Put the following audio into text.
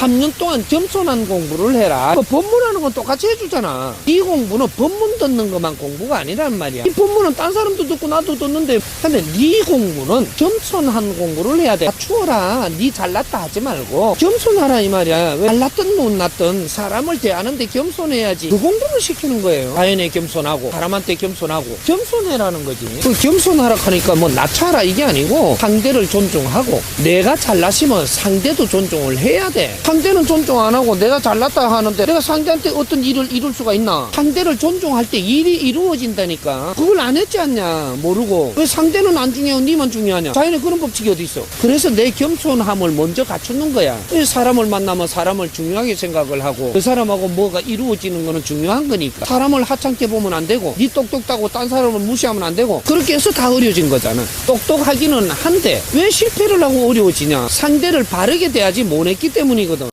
3년 동안 겸손한 공부를 해라. 그 법문하는 건 똑같이 해주잖아. 이 공부는 법문 듣는 것만 공부가 아니란 말이야. 이 법문은 딴 사람도 듣고 나도 듣는데 근데 네 공부는 겸손한 공부를 해야 돼. 맞추어라. 네 잘났다 하지 말고 겸손하라 이 말이야. 왜 잘났든 못났든 사람을 대하는데 겸손해야지. 그 공부를 시키는 거예요. 자연에 겸손하고 사람한테 겸손하고 겸손해라는 거지. 그 겸손하라 하니까 뭐 낮춰라 이게 아니고 상대를 존중하고 내가 잘났으면 상대도 존중을 해야 돼. 상대는 존중 안 하고 내가 잘났다 하는데 내가 상대한테 어떤 일을 이룰 수가 있나? 상대를 존중할 때 일이 이루어진다니까. 그걸 안 했지 않냐? 모르고. 왜 상대는 안 중요하고 니만 중요하냐? 자연에 그런 법칙이 어디 있어? 그래서 내 겸손함을 먼저 갖추는 거야. 왜 사람을 만나면 사람을 중요하게 생각을 하고 그 사람하고 뭐가 이루어지는 거는 중요한 거니까. 사람을 하찮게 보면 안 되고 니 똑똑하고 딴 사람을 무시하면 안 되고 그렇게 해서 다 어려워진 거잖아. 똑똑하기는 한데 왜 실패를 하고 어려워지냐? 상대를 바르게 대하지 못했기 때문이거든.